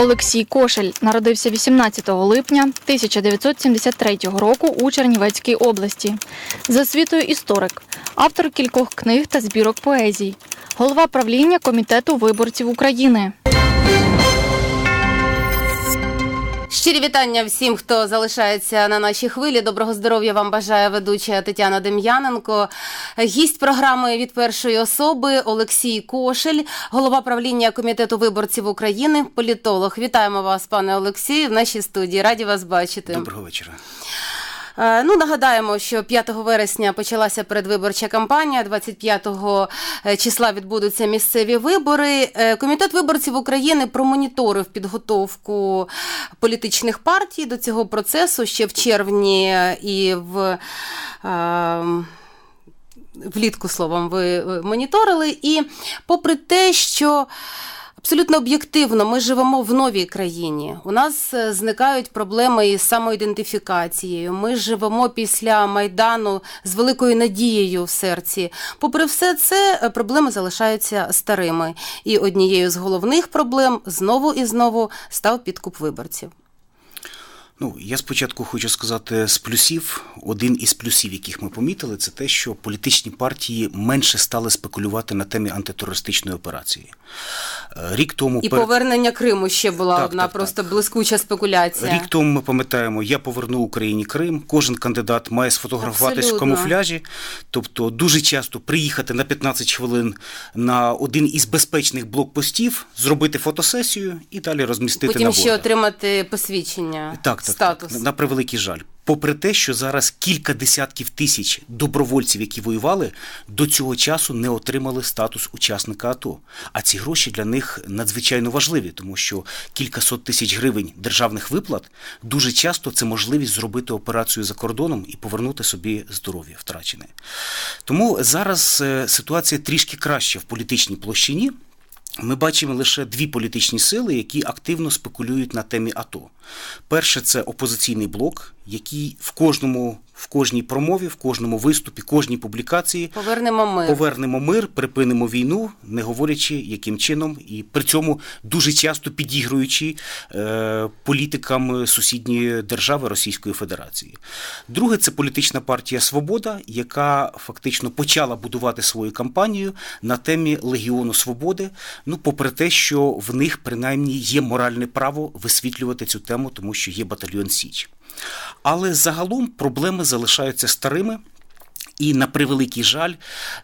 Олексій Кошель народився 18 липня 1973 року у Чернівецькій області. За освітою історик, автор кількох книг та збірок поезій, голова правління комітету виборців України. Щирі вітання всім, хто залишається на нашій хвилі. Доброго здоров'я вам бажає ведуча Тетяна Дем'яненко. Гість програми від першої особи Олексій Кошель, голова правління комітету виборців України, політолог. Вітаємо вас, пане Олексію, в нашій студії. Раді вас бачити. Доброго вечора. Е, Ну, нагадаємо, що 5 вересня почалася передвиборча кампанія. 25 числа відбудуться місцеві вибори. Е, Комітет виборців України промоніторив підготовку політичних партій до цього процесу ще в червні і в. е, Влітку словом, ви моніторили, і попри те, що Абсолютно об'єктивно, ми живемо в новій країні. У нас е, зникають проблеми із самоідентифікацією. Ми живемо після майдану з великою надією в серці. Попри все це, е, проблеми залишаються старими. І однією з головних проблем знову і знову став підкуп виборців. Ну, я спочатку хочу сказати з плюсів. Один із плюсів, яких ми помітили, це те, що політичні партії менше стали спекулювати на темі антитерористичної операції. Е, Рік тому І перед- повернення Криму ще була Так, одна так, просто блискуча спекуляція. Рік тому ми пам'ятаємо, я поверну Україні Крим. Кожен кандидат має сфотографуватись в камуфляжі. Тобто, дуже часто приїхати на 15 хвилин на один із безпечних блокпостів, зробити фотосесію і далі розмістити Потім на ще отримати посвідчення, Так, так, статус. так. На превеликий жаль. Попри те, що зараз кілька десятків тисяч добровольців, які воювали, до цього часу не отримали статус учасника АТО. А ці гроші для них надзвичайно важливі, тому що кількасот тисяч гривень державних виплат дуже часто це можливість зробити операцію за кордоном і повернути собі здоров'я втрачене. Тому зараз е, ситуація трішки краща в політичній площині. Ми бачимо лише дві політичні сили, які активно спекулюють на темі АТО. Перше це опозиційний блок, який в кожному, в кожній промові, в кожному виступі, кожній публікації Повернемо мир. повернемо мир, припинимо війну, не говорячи яким чином, і при цьому дуже часто підігруючи е, політикам сусідньої держави Російської Федерації. Друге, це політична партія Свобода, яка фактично почала будувати свою кампанію на темі Легіону Свободи. Ну, попри те, що в них принаймні є моральне право висвітлювати цю тему, тому що є батальйон Січ. Але загалом проблеми залишаються старими. І на превеликий жаль,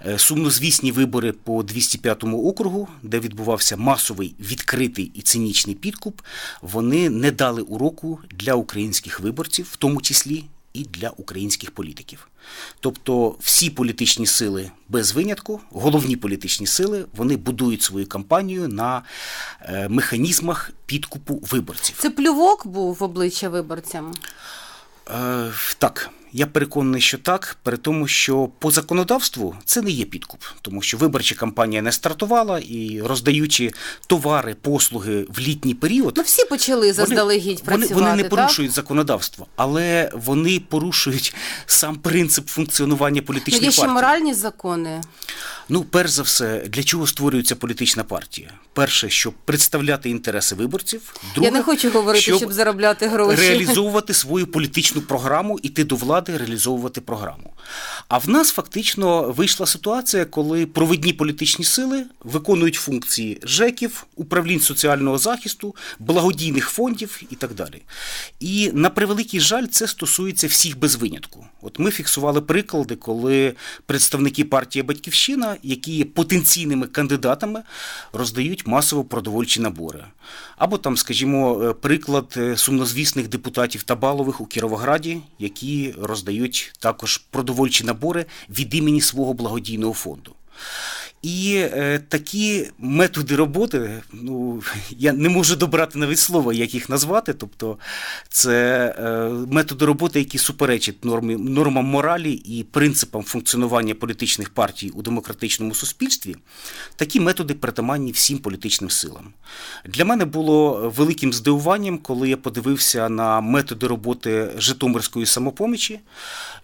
е, сумнозвісні вибори по 205 округу, де відбувався масовий відкритий і цинічний підкуп, вони не дали уроку для українських виборців, в тому числі і для українських політиків. Тобто всі політичні сили без винятку, головні політичні сили, вони будують свою кампанію на е, механізмах підкупу виборців. Це плювок був в обличчя виборцям. Е, так, я переконаний, що так, при тому, що по законодавству це не є підкуп, тому що виборча кампанія не стартувала і роздаючи товари, послуги в літній період. Ну всі почали заздалегідь вони, працювати. вони не так? порушують законодавство, але вони порушують сам принцип функціонування Ну, політичних є ще партій. моральні закони. Ну, перш за все, для чого створюється політична партія? Перше, щоб представляти інтереси виборців. Друге, Я не хочу говорити, щоб щоб, заробляти гроші. реалізовувати свою політичну програму, іти до влади, реалізовувати програму. А в нас фактично вийшла ситуація, коли провідні політичні сили виконують функції ЖЕКів, управлінь соціального захисту, благодійних фондів і так далі. І на превеликий жаль, це стосується всіх без винятку. От ми фіксували приклади, коли представники партії Батьківщина, які є потенційними кандидатами, роздають масово продовольчі набори. Або там, скажімо, е, приклад е, сумнозвісних депутатів Табалових у Кіровограді, які роздають також продовольчі набори від імені свого благодійного фонду. І е, такі методи роботи, ну я не можу добрати навіть слова, як їх назвати. Тобто, це е, методи роботи, які суперечать нормі, нормам моралі і принципам функціонування політичних партій у демократичному суспільстві. Такі методи притаманні всім політичним силам. Для мене було великим здивуванням, коли я подивився на методи роботи Житомирської самопомічі,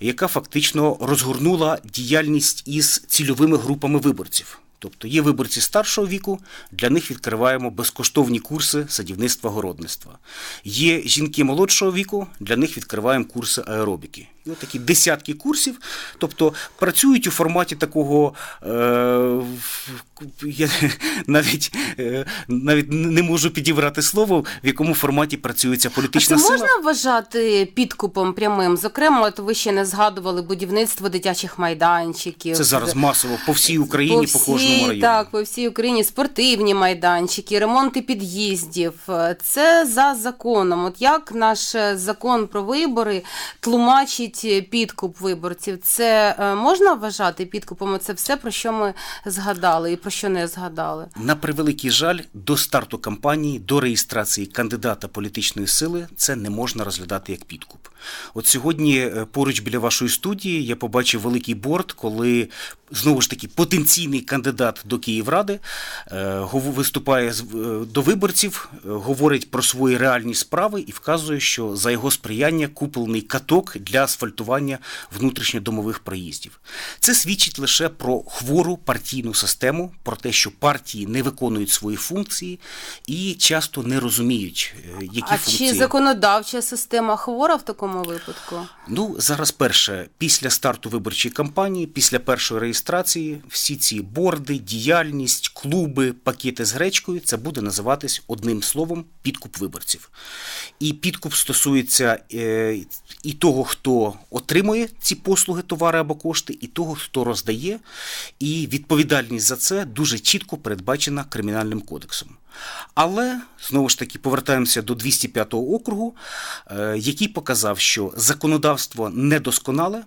яка фактично розгорнула діяльність із цільовими групами виборців. Тобто є виборці старшого віку, для них відкриваємо безкоштовні курси садівництва городництва. Є жінки молодшого віку, для них відкриваємо курси аеробіки. І от такі десятки курсів, тобто працюють у форматі такого, е, я навіть, е, навіть не можу підібрати слово, в якому форматі працює ця А це політична сила. можна вважати підкупом прямим? Зокрема, от ви ще не згадували будівництво дитячих майданчиків. Це зараз масово по всій Україні, по, всій- кожному районі. Так, по всій Україні спортивні майданчики, ремонти під'їздів. Це за законом. От як наш е, закон про вибори тлумачить е, підкуп виборців? Це е, можна вважати підкупом? Це все про що ми згадали і про що не згадали. На превеликий жаль, до старту кампанії, до реєстрації кандидата політичної сили це не можна розглядати як підкуп. От сьогодні е, поруч біля вашої студії я побачив великий борт, коли знову ж таки потенційний кандидат до Київради е, виступає е, до виборців, е, говорить про свої реальні справи і вказує, що за його сприяння куплений каток для асфальтування внутрішньодомових проїздів. Це свідчить лише про хвору партійну систему, про те, що партії не виконують свої функції і часто не розуміють, які а функції. чи законодавча система хвора в такому випадку? Ну, зараз перше, після старту виборчої кампанії, після першої реєстрації, всі ці борди, діяльність, клуби, пакети з гречкою, це буде називатись одним словом підкуп виборців. І підкуп стосується е, і того, хто отримує ці послуги, товари або кошти, і того, хто роздає. І відповідальність за це дуже чітко передбачена кримінальним кодексом. Але знову ж таки повертаємося до 205 округу, е, який показав, що законодавство недосконале,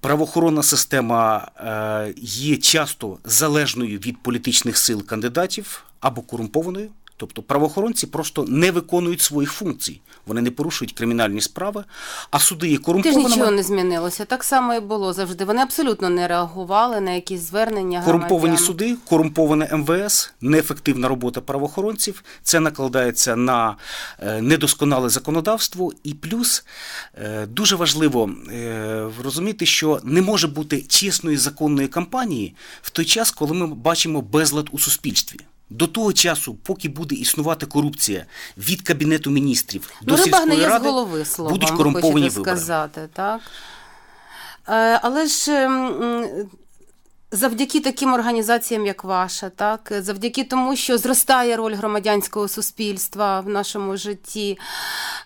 правоохоронна система е, є часто залежною від політичних сил кандидатів або корумпованою. Тобто правоохоронці просто не виконують своїх функцій, вони не порушують кримінальні справи, а суди є Теж корумпованими. нічого не змінилося. Так само і було завжди. Вони абсолютно не реагували на якісь звернення Корумповані громадян. суди, корумповане МВС, неефективна робота правоохоронців. Це накладається на е, недосконале законодавство. І плюс е, дуже важливо е, розуміти, що не може бути чесної законної кампанії в той час, коли ми бачимо безлад у суспільстві. До того часу, поки буде існувати корупція від кабінету міністрів до ну, сільської ради, голови словом, будуть корумповані вибори. сказати, так? Е, але ж ем, завдяки таким організаціям, як ваша, так, завдяки тому, що зростає роль громадянського суспільства в нашому житті,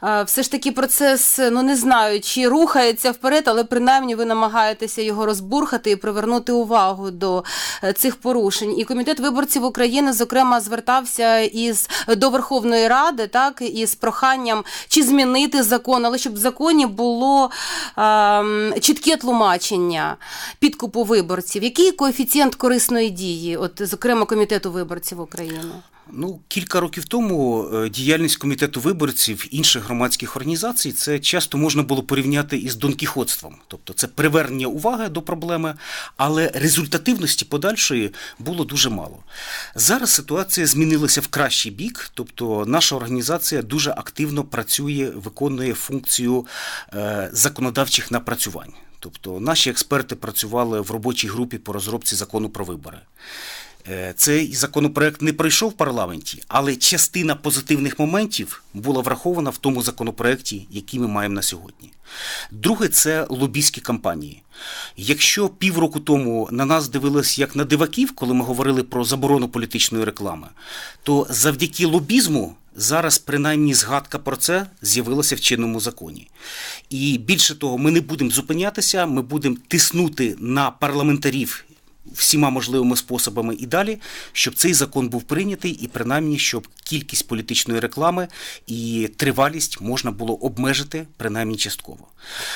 е, все ж таки процес, ну не знаю, чи рухається вперед, але принаймні ви намагаєтеся його розбурхати і привернути увагу до е, цих порушень. І комітет виборців України, зокрема, звертався із до Верховної Ради, так із проханням чи змінити закон, але щоб в законі було ем, чітке тлумачення підкупу виборців. Який коефіцієнт корисної дії, от зокрема комітету виборців України? Ну, кілька років тому е, діяльність комітету виборців інших громадських організацій це часто можна було порівняти із донкіхотством. Тобто це привернення уваги до проблеми, але результативності подальшої було дуже мало. Зараз ситуація змінилася в кращий бік, тобто наша організація дуже активно працює, виконує функцію е, законодавчих напрацювань. Тобто наші експерти працювали в робочій групі по розробці закону про вибори. Е, Цей законопроект не пройшов в парламенті, але частина позитивних моментів була врахована в тому законопроекті, який ми маємо на сьогодні. Друге це лобійські кампанії. Якщо півроку тому на нас дивились як на диваків, коли ми говорили про заборону політичної реклами, то завдяки лобізму зараз принаймні згадка про це з'явилася в чинному законі. І більше того, ми не будемо зупинятися, ми будемо тиснути на парламентарів всіма можливими способами і далі, щоб цей закон був прийнятий, і принаймні, щоб кількість політичної реклами і тривалість можна було обмежити принаймні частково.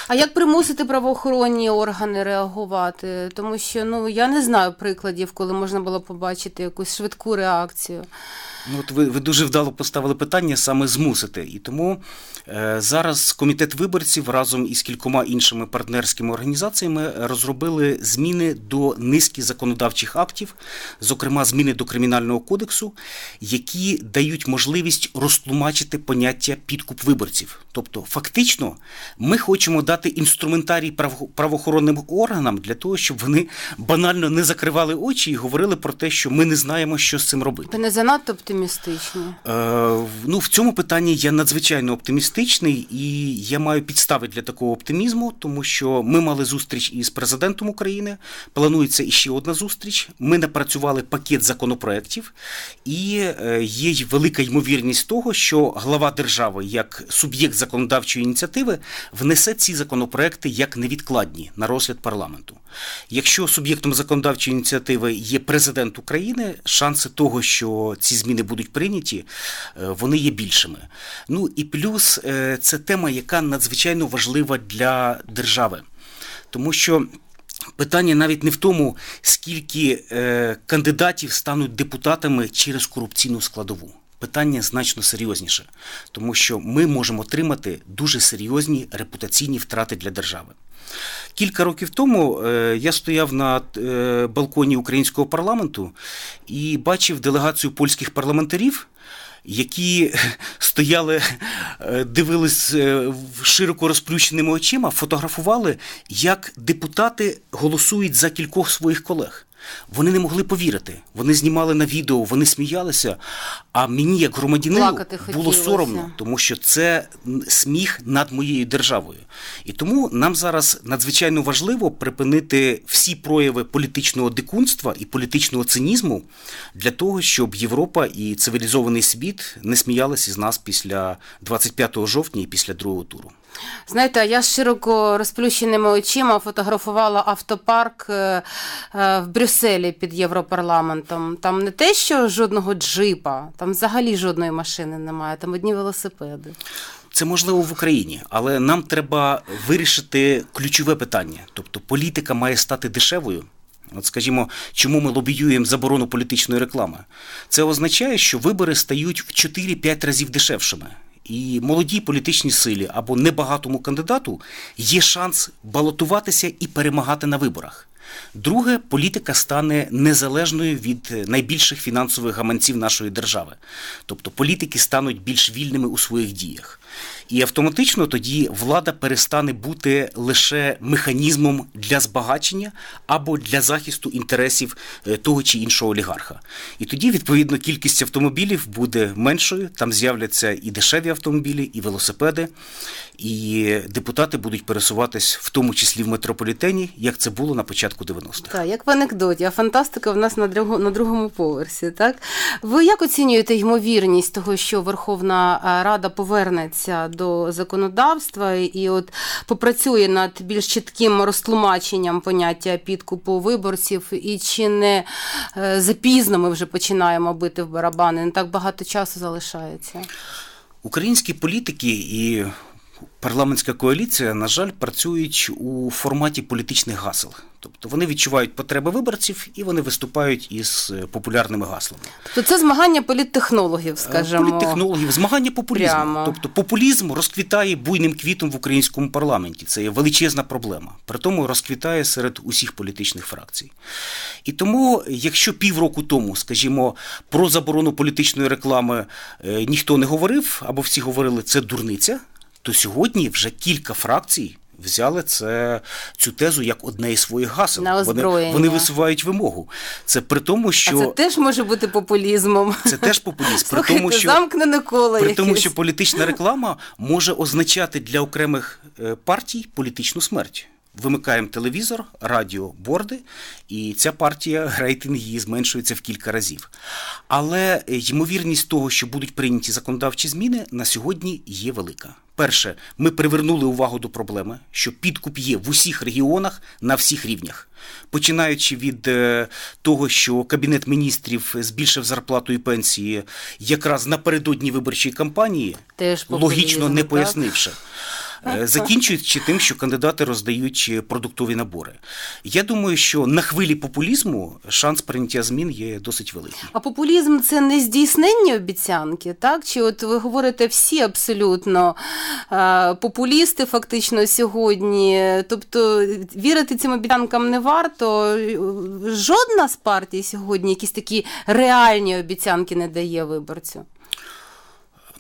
А як примусити правоохоронні органи реагувати? Тому що ну я не знаю прикладів, коли можна було побачити якусь швидку реакцію. Ну, от ви, ви дуже вдало поставили питання саме змусити. І тому е, зараз комітет виборців разом із кількома іншими партнерськими організаціями розробили зміни до низки законодавчих актів, зокрема зміни до кримінального кодексу, які дають можливість розтлумачити поняття підкуп виборців. Тобто, фактично, ми хочемо дати інструментарій право- правоохоронним органам для того, щоб вони банально не закривали очі і говорили про те, що ми не знаємо, що з цим робити. Ви не занадто оптимістичні. Е, ну, в цьому питанні я надзвичайно оптимістичний, і я маю підстави для такого оптимізму, тому що ми мали зустріч із президентом України. Планується іще одна зустріч. Ми напрацювали пакет законопроєктів, і е, є велика ймовірність того, що глава держави, як суб'єкт законодавчої ініціативи, внесе ці законопроекти як невідкладні на розгляд парламенту. Якщо суб'єктом законодавчої ініціативи є президент України, шанси того, що ці зміни будуть прийняті, е, вони є більшими. Ну і плюс е, це тема, яка надзвичайно важлива для держави, тому що. Питання навіть не в тому, скільки е, кандидатів стануть депутатами через корупційну складову. Питання значно серйозніше, тому що ми можемо отримати дуже серйозні репутаційні втрати для держави. Кілька років тому е, я стояв на е, балконі українського парламенту і бачив делегацію польських парламентарів, які стояли, е, дивились широко розплющеними очима, фотографували, як депутати голосують за кількох своїх колег. Вони не могли повірити. Вони знімали на відео, вони сміялися. А мені, як громадянину, було хотілося. соромно, тому що це сміх над моєю державою. І тому нам зараз надзвичайно важливо припинити всі прояви політичного дикунства і політичного цинізму для того, щоб Європа і цивілізований світ не сміялися з нас після 25 жовтня і після другого туру. Знаєте, я з широко розплющеними очима фотографувала автопарк е, е, в Брюсселі під Європарламентом. Там не те, що жодного джипа, там взагалі жодної машини немає, там одні велосипеди. Це можливо в Україні, але нам треба вирішити ключове питання. Тобто політика має стати дешевою. От скажімо, чому ми лобіюємо заборону політичної реклами? Це означає, що вибори стають в 4-5 разів дешевшими. І молодій політичній силі або небагатому кандидату є шанс балотуватися і перемагати на виборах. Друге, політика стане незалежною від найбільших фінансових гаманців нашої держави. Тобто політики стануть більш вільними у своїх діях. І автоматично тоді влада перестане бути лише механізмом для збагачення або для захисту інтересів е, того чи іншого олігарха. І тоді, відповідно, кількість автомобілів буде меншою, там з'являться і дешеві автомобілі, і велосипеди, і депутати будуть пересуватись в тому числі в метрополітені, як це було на початку 90-х. Так, як в анекдоті, а фантастика в нас на, на другому поверсі. Так? Ви як оцінюєте ймовірність того, що Верховна е, Рада повернеться до законодавства і от попрацює над більш чітким розтлумаченням поняття підкупу виборців, і чи не е, запізно ми вже починаємо бити в барабани? Не так багато часу залишається. Українські політики і парламентська коаліція, на жаль, працюють у форматі політичних гасел. Тобто вони відчувають потреби виборців і вони виступають із е, популярними гаслами. То це змагання політтехнологів, скажімо. Політтехнологів, змагання популізму. Прямо. Тобто популізм розквітає буйним квітом в українському парламенті. Це є величезна проблема. При тому розквітає серед усіх політичних фракцій. І тому, якщо півроку тому, скажімо, про заборону політичної реклами е, ніхто не говорив, або всі говорили, це дурниця, то сьогодні вже кілька фракцій. Взяли це цю тезу як одне із своїх гасел. На Вони, вони висувають вимогу. Це при тому, що А це теж може бути популізмом. це теж популізм. При тому, що замкнене коло при тому, що політична реклама може означати для окремих е, партій політичну смерть. Вимикаємо телевізор, радіо, борди, і ця партія рейтинг її зменшується в кілька разів. Але ймовірність того, що будуть прийняті законодавчі зміни, на сьогодні є велика. Перше, ми привернули увагу до проблеми, що підкуп є в усіх регіонах на всіх рівнях. Починаючи від е, того, що Кабінет міністрів збільшив зарплату і пенсії якраз напередодні виборчої кампанії, Теж логічно не пояснивши. е, закінчуючи тим, що кандидати роздають е, продуктові набори. Я думаю, що на хвилі популізму шанс прийняття змін є досить великий. А популізм це не здійсненні обіцянки, так? Чи от ви говорите всі абсолютно е, популісти фактично сьогодні? Тобто вірити цим обіцянкам не варто. Жодна з партій сьогодні якісь такі реальні обіцянки не дає виборцю.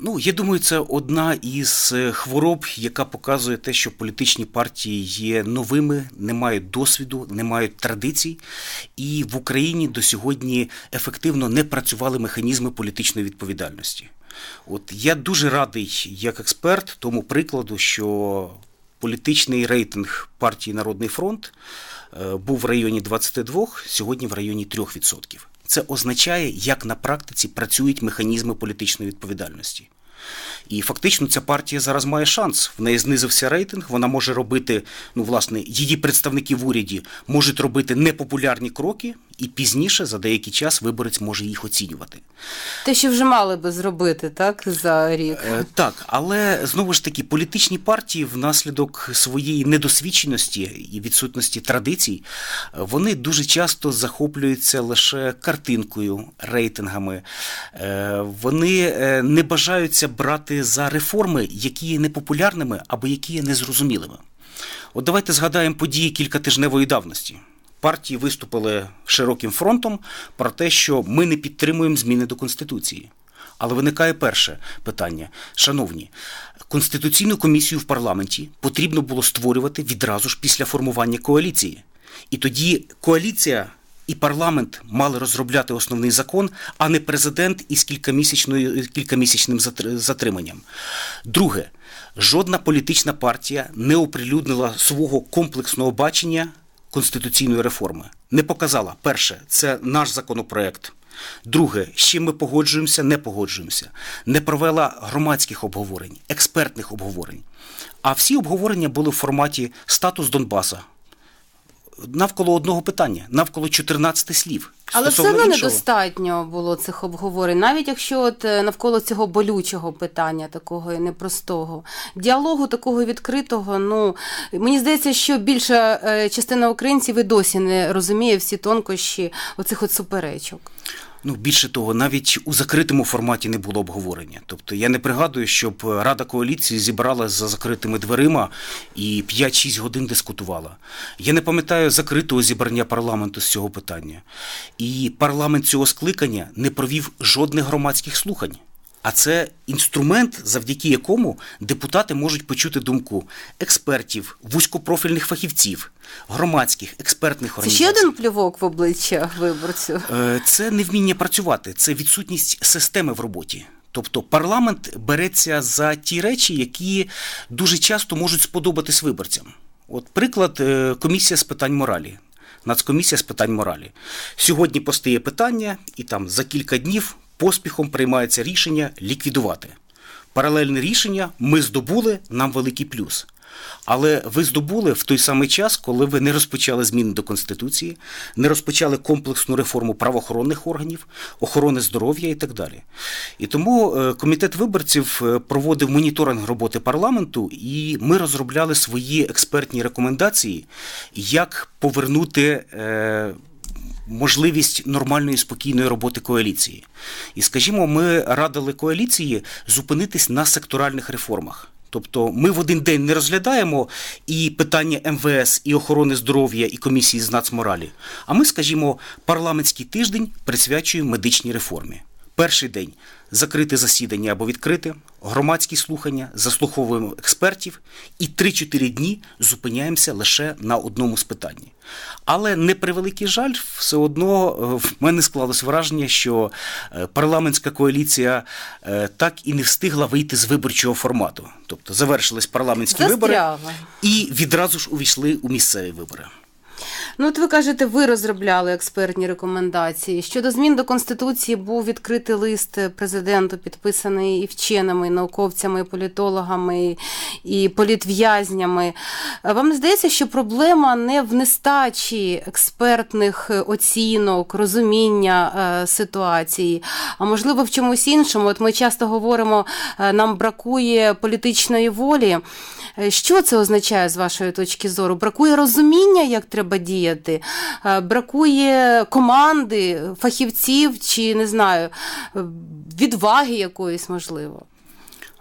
Ну, я думаю, це одна із е, хвороб, яка показує те, що політичні партії є новими, не мають досвіду, не мають традицій, і в Україні до сьогодні ефективно не працювали механізми політичної відповідальності. От я дуже радий, як експерт, тому прикладу, що політичний рейтинг партії Народний фронт е, був в районі 22, сьогодні в районі 3%. Це означає, як на практиці працюють механізми політичної відповідальності. І фактично ця партія зараз має шанс. В неї знизився рейтинг. Вона може робити, ну власне, її представники в уряді можуть робити непопулярні кроки, і пізніше за деякий час виборець може їх оцінювати. Те, що вже мали би зробити, так, за рік. Е, Так, але знову ж таки, політичні партії внаслідок своєї недосвідченості і відсутності традицій, е, вони дуже часто захоплюються лише картинкою, рейтингами. Е, Вони не бажаються брати за реформи, які є непопулярними або які є незрозумілими. От давайте згадаємо події кількатижневої давності. Партії виступили широким фронтом про те, що ми не підтримуємо зміни до Конституції. Але виникає перше питання. Шановні, Конституційну комісію в парламенті потрібно було створювати відразу ж після формування коаліції. І тоді коаліція і парламент мали розробляти основний закон, а не президент із кількамісячною, кількамісячним затриманням. Друге, жодна політична партія не оприлюднила свого комплексного бачення конституційної реформи. Не показала перше, це наш законопроект. Друге, з чим ми погоджуємося, не погоджуємося. Не провела громадських обговорень, експертних обговорень. А всі обговорення були в форматі статус Донбаса. Навколо одного питання, навколо 14 слів. Але все одно недостатньо було цих обговорень, навіть якщо от е, навколо цього болючого питання, такого і непростого, діалогу такого відкритого. Ну мені здається, що більша е, частина українців і досі не розуміє всі тонкощі оцих от суперечок. Ну, більше того, навіть у закритому форматі не було обговорення. Тобто я не пригадую, щоб Рада коаліції зібрала за закритими дверима і 5-6 годин дискутувала. Я не пам'ятаю закритого зібрання парламенту з цього питання. І парламент цього скликання не провів жодних громадських слухань. А це інструмент, завдяки якому депутати можуть почути думку експертів, вузькопрофільних фахівців, громадських, експертних Це ще один плювок в обличчя виборцю. Е, Це невміння працювати, це відсутність системи в роботі. Тобто парламент береться за ті речі, які дуже часто можуть сподобатись виборцям. От приклад е, комісія з питань моралі. Нацкомісія з питань моралі. Сьогодні постає питання, і там за кілька днів поспіхом приймається рішення ліквідувати. Паралельне рішення ми здобули, нам великий плюс. Але ви здобули в той самий час, коли ви не розпочали зміни до Конституції, не розпочали комплексну реформу правоохоронних органів, охорони здоров'я і так далі. І тому е, комітет виборців е, проводив моніторинг роботи парламенту, і ми розробляли свої експертні рекомендації, як повернути. Можливість нормальної спокійної роботи коаліції. І скажімо, ми радили коаліції зупинитись на секторальних реформах. Тобто ми в один день не розглядаємо і питання МВС, і охорони здоров'я, і комісії з нацморалі. А ми, скажімо, парламентський тиждень присвячуємо медичній реформі. Перший день закрите засідання або відкрите, громадські слухання, заслуховуємо експертів і 3-4 дні зупиняємося лише на одному з питань. Але не превеликий жаль, все одно е, в мене склалось враження, що е, парламентська коаліція е, так і не встигла вийти з виборчого формату. Тобто завершились парламентські вибори і відразу ж увійшли у місцеві вибори. Ну, от ви кажете, ви розробляли експертні рекомендації. Щодо змін до Конституції був відкритий лист президенту, підписаний і вченими, і науковцями, і політологами, і політв'язнями. Вам здається, що проблема не в нестачі експертних оцінок, розуміння е, ситуації, а можливо в чомусь іншому? От ми часто говоримо, е, нам бракує політичної волі. Е, Що це означає з вашої точки зору? Бракує розуміння, як треба діяти, Е, бракує команди, фахівців чи не знаю, е, відваги якоїсь можливо.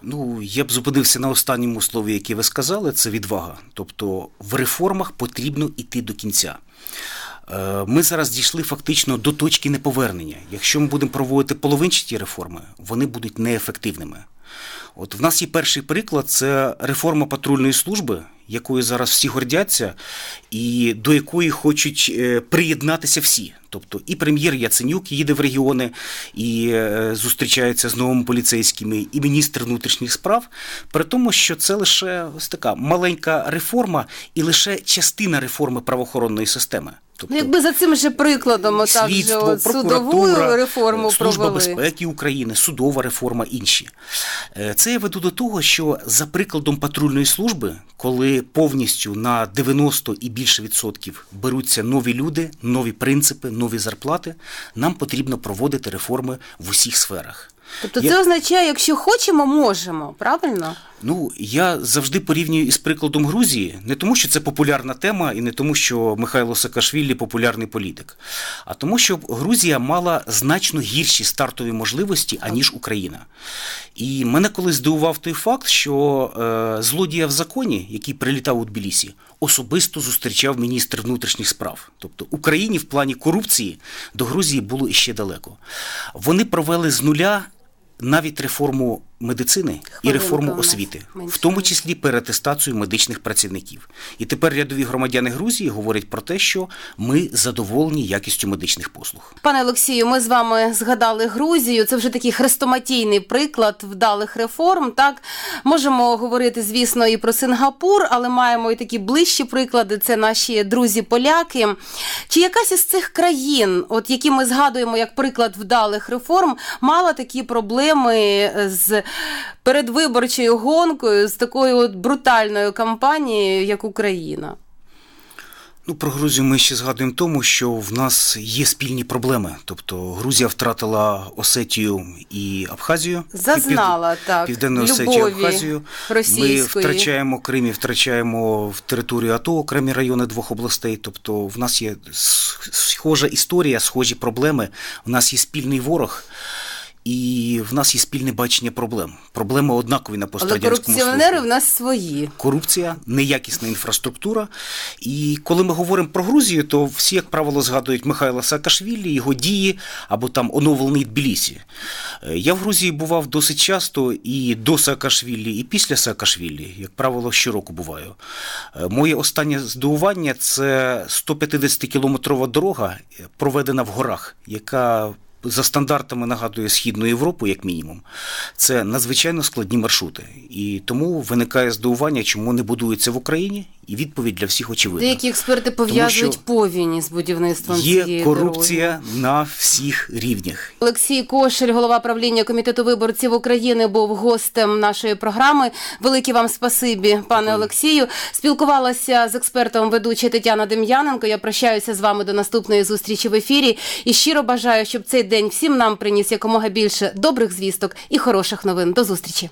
Ну, я б зупинився на останньому слові, яке ви сказали, це відвага. Тобто в реформах потрібно йти до кінця. Е, Ми зараз дійшли фактично до точки неповернення. Якщо ми будемо проводити половинчаті реформи, вони будуть неефективними. От в нас є перший приклад це реформа патрульної служби, якою зараз всі гордяться, і до якої хочуть е, приєднатися всі. Тобто і прем'єр Яценюк їде в регіони і е, зустрічається з новими поліцейськими, і міністр внутрішніх справ, при тому, що це лише ось така маленька реформа і лише частина реформи правоохоронної системи. Тобто, Ну, якби за цим же прикладом, отак же от, судову реформу Служба провели. безпеки України, судова реформа, інші. Е, Це я веду до того, що за прикладом патрульної служби, коли повністю на 90 і більше відсотків беруться нові люди, нові принципи, нові зарплати, нам потрібно проводити реформи в усіх сферах. Тобто Я- це означає, якщо хочемо, можемо, правильно? Ну, я завжди порівнюю із прикладом Грузії, не тому, що це популярна тема, і не тому, що Михайло Саакашвілі популярний політик, а тому, що Грузія мала значно гірші стартові можливості, аніж Україна. І мене колись здивував той факт, що е, злодія в законі, який прилітав у Тбілісі, особисто зустрічав міністр внутрішніх справ. Тобто Україні в плані корупції до Грузії було іще далеко. Вони провели з нуля навіть реформу медицини і реформу освіти, в тому числі переатестацію медичних працівників. І тепер рядові громадяни Грузії говорять про те, що ми задоволені якістю медичних послуг. Пане Олексію, ми з вами згадали Грузію. Це вже такий хрестоматійний приклад вдалих реформ. Так можемо говорити, звісно, і про Сингапур, але маємо і такі ближчі приклади. Це наші друзі-поляки. Чи якась із цих країн, от які ми згадуємо як приклад вдалих реформ, мала такі проблеми з передвиборчою гонкою, з такою от брутальною кампанією, як Україна? Ну, про Грузію ми ще згадуємо тому, що в нас є спільні проблеми. Тобто Грузія втратила Осетію і Абхазію. Зазнала, так, Південну Осетію Абхазію. Ми втрачаємо Крим і втрачаємо в територію АТО окремі райони двох областей. Тобто в нас є схожа історія, схожі проблеми. В нас є спільний ворог. І в нас є спільне бачення проблем. Проблеми однакові на Але пострадянському корупціонери Сході в нас свої. корупція, неякісна інфраструктура. І коли ми говоримо про Грузію, то всі, як правило, згадують Михайла Саакашвілі, його дії або там оновлений Тбілісі. Е, Я в Грузії бував досить часто і до Саакашвілі, і після Саакашвілі, як правило, щороку буваю. Е, Моє останнє здивування це 150-кілометрова дорога, е, проведена в горах, яка за стандартами нагадує Східну Європу, як мінімум, це надзвичайно складні маршрути. І тому виникає здивування, чому не будується в Україні, і відповідь для всіх очевидна. Деякі експерти пов'язують що повінь з будівництвом цієї Є дороги. корупція на всіх рівнях. Олексій Кошель, голова правління комітету виборців України, був гостем нашої програми. Велике вам спасибі, пане Олексію. Спілкувалася з експертом ведуча Тетяна Дем'яненко. Я прощаюся з вами до наступної зустрічі в ефірі. І щиро бажаю, щоб цей день всім нам приніс якомога більше добрих звісток і хороших новин. До зустрічі.